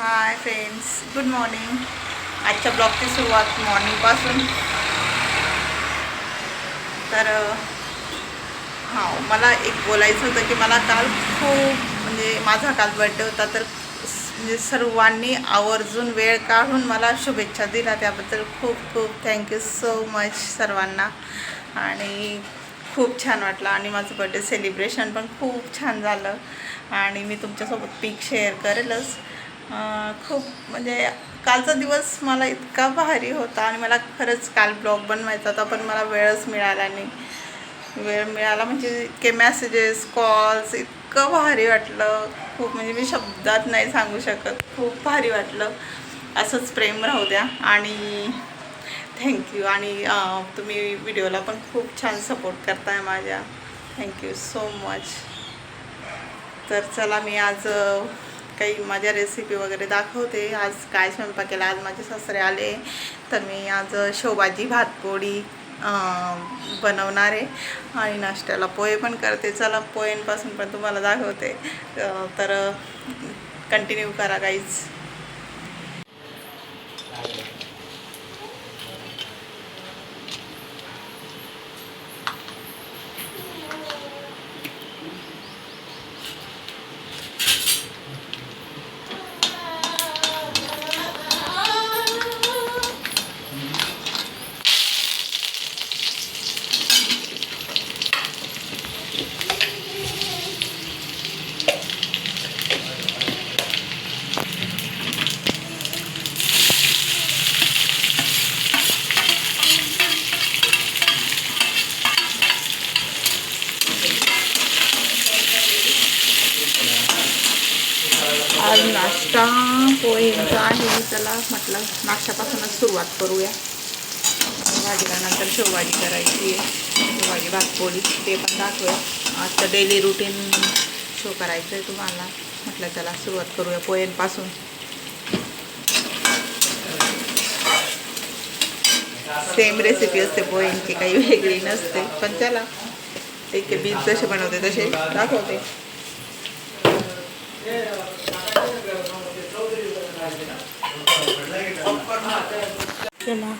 Hi friends good morning आजच्या ब्लॉगची सुरुवात मॉर्निंगपासून तर हां मला एक बोलायचं होतं की मला काल खूप म्हणजे माझा काल बड्डे होता तर म्हणजे सर्वांनी आवर्जून वेळ काढून मला शुभेच्छा दिल्या. त्याबद्दल खूप खूप थँक्यू सो मच सर्वांना. आणि खूप छान वाटलं. आणि माझं बड्डे सेलिब्रेशन पण खूप छान झालं. आणि मी तुमच्यासोबत पिक शेअर करेलच. खूप म्हणजे कालचा दिवस मला इतका भारी होता आणि मला खरंच काल ब्लॉग बनवायचा होता पण मला वेळच मिळाला नाही. वेळ मिळाला म्हणजे इतके मेसेजेस कॉल्स इतकं भारी वाटलं. खूप म्हणजे मी शब्दात नाही सांगू शकत खूप भारी वाटलं. असंच प्रेम राहू द्या आणि थँक्यू आणि तुम्ही व्हिडिओला पण खूप छान सपोर्ट करताय माझ्या. थँक्यू सो मच तर चला मी आज काही माझ्या रेसिपी वगैरे दाखवते. आज काय स्वयंपाक केला? आज माझे सासरे आले तर मी आज शेवभाजी भातपोळी बनवणार आहे. आणि नाश्त्याला पोहे पण करते. चला पोह्यांपासून पण तुम्हाला दाखवते. तर कंटिन्यू करा काहीच आज नाश्ता पोहेंचा आहे चला म्हटलं नाश्त्यापासूनच सुरुवात करूया. भाजीला नंतर शेवभाजी करायची आहे. शेवभाजी भातपोळी ते पण दाखवूया. आजचं डेली रुटीन शो करायचं आहे तुम्हाला. म्हटलं त्याला सुरुवात करूया पोह्यांपासून. सेम रेसिपी असते पोह्यांची काही वेगळी नसते. पण चला एक बीज जसे बनवते तसे दाखवते. चला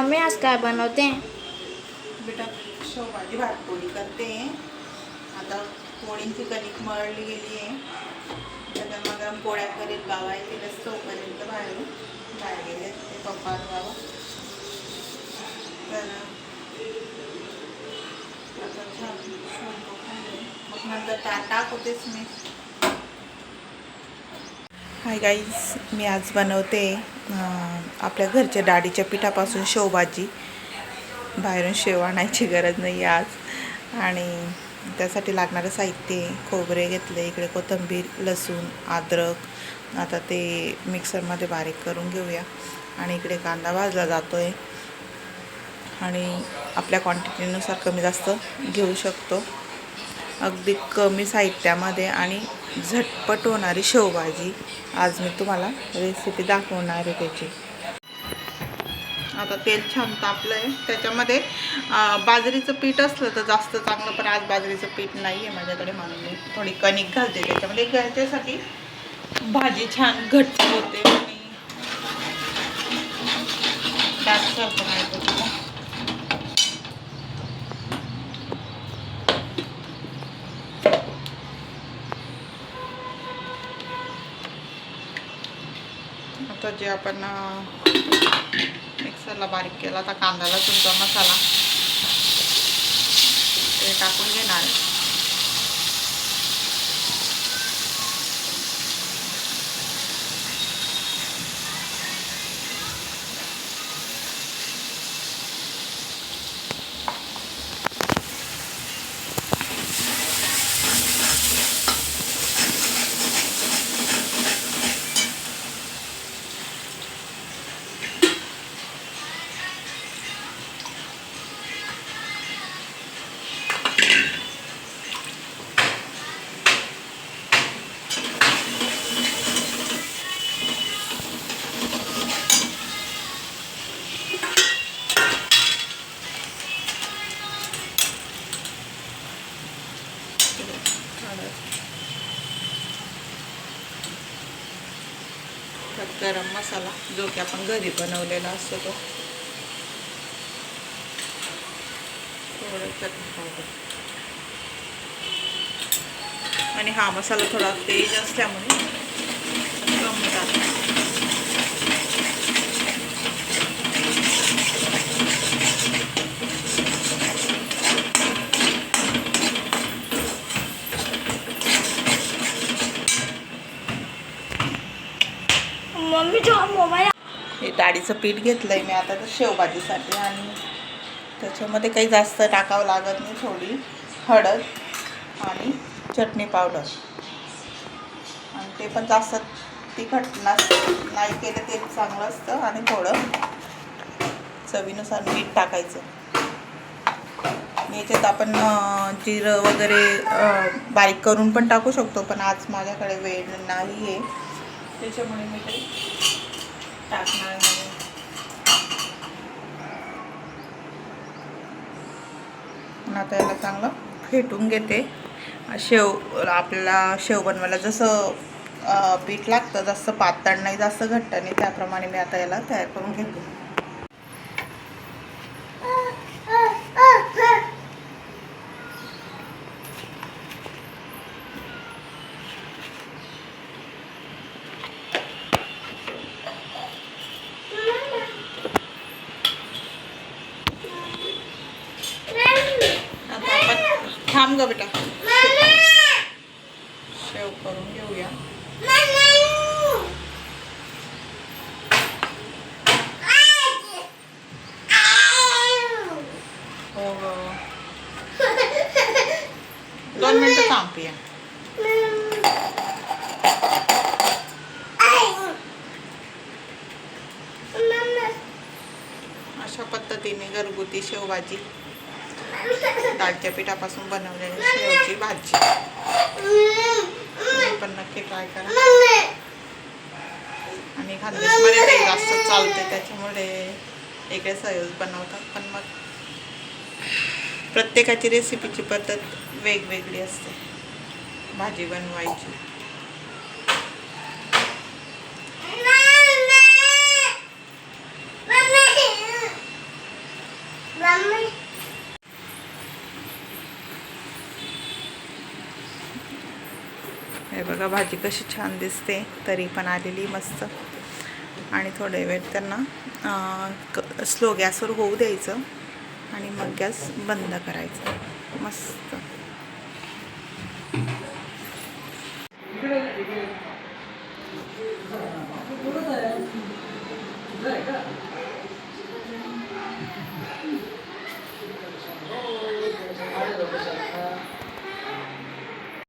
मम्मी आज काय बनवते? बेटा शेवभाजी भातपोळी करते. आता पोळींची कणिक मळली गेली आहे. त्याच्या मग गरम पोळ्या करेल बाबा येतील तोपर्यंत बाहेर बाहेर गेले ते पप्पा बाबा. तर आता छान मग नंतर टा होतेच मी. हाय गाईज मी आज बनवते आपल्या घरच्या डाळीच्या पिठापासून शेवभाजी. बाहेरून शेव आणायची गरज नाही आज. आणि त्यासाठी लागणारं साहित्य खोबरे घेतले इकडे कोथिंबीर लसूण अद्रक. आता ते मिक्सरमध्ये बारीक करून घेऊया. आणि इकडे कांदा भाजला जातो आहे आणि आपल्या क्वांटिटीनुसार कमी जास्त घेऊ शकतो. अगदी कमी साहित्यामध्ये आणि झटपट होणारी शेवभाजी. आज मी तुम्हाला रेसिपी दाखवणार आहे त्याची. आता तेल छान तापलं आहे त्याच्यामध्ये बाजरीचं पीठ असलं तर जास्त चांगलं पण आज बाजरीचं पीठ नाही आहे माझ्याकडे म्हणून. मी थोडी कणिक घालते त्याच्यामध्ये. घ्यायच्यासाठी भाजी छान घट्ट होते. आणि डाससारखं नाही आता जे आपण मिक्सरला बारीक केला आता कांदा लसूणचा मसाला ते टाकून घेणार आहे. गरम मसाला जो की आपण घरी बनवलेला असतो तो. थोडं चटणी पावडर. आणि हा मसाला थोडा तेज असल्यामुळे कमी टाकला मम्मी मोबाईल हे डाळीचं पीठ घेतलं आहे मी आता तर शेवभाजीसाठी आणि त्याच्यामध्ये काही जास्त टाकावं लागत नाही थोडी हळद आणि चटणी पावडर. आणि ते पण जास्त तिखट नाही केलं ते चांगलं असतं आणि थोडं चवीनुसार मीठ टाकायचं. याच्यात आपण जिरं वगैरे बारीक करून पण टाकू शकतो पण आज माझ्याकडे वेळ नाही आहे. त्याच्यामुळे मी ते टाकणार नाही. आता याला चांगलं फेटून घेते. शेव आपल्याला शेव बनवायला जसं पीठ लागतं जास्त पातळ नाही जास्त घट्ट नाही त्याप्रमाणे मी आता याला तयार करून घेते आता आपण थांब ग बेटा. शेव करून घेऊया. हो ग. दोन मिनटं थांब पिया. अशा पद्धतीने घरगुती शेवभाजी. डाळच्या पिठापासून बनवलेली शेवची भाजी. पण नक्की ट्राय करा. आणि खानदेशमध्ये ते जास्त चालते त्याच्यामुळे इकडे सहज बनवतात. पण मग प्रत्येकाची रेसिपीची पद्धत वेगवेगळी असते. भाजी बनवायची. हे बघा भाजी कशी छान दिसते तरी पण आलेली मस्त. आणि थोडे वेळ त्यांना स्लो गॅसवर होऊ द्यायचं आणि मग गॅस बंद करायचा. मस्त.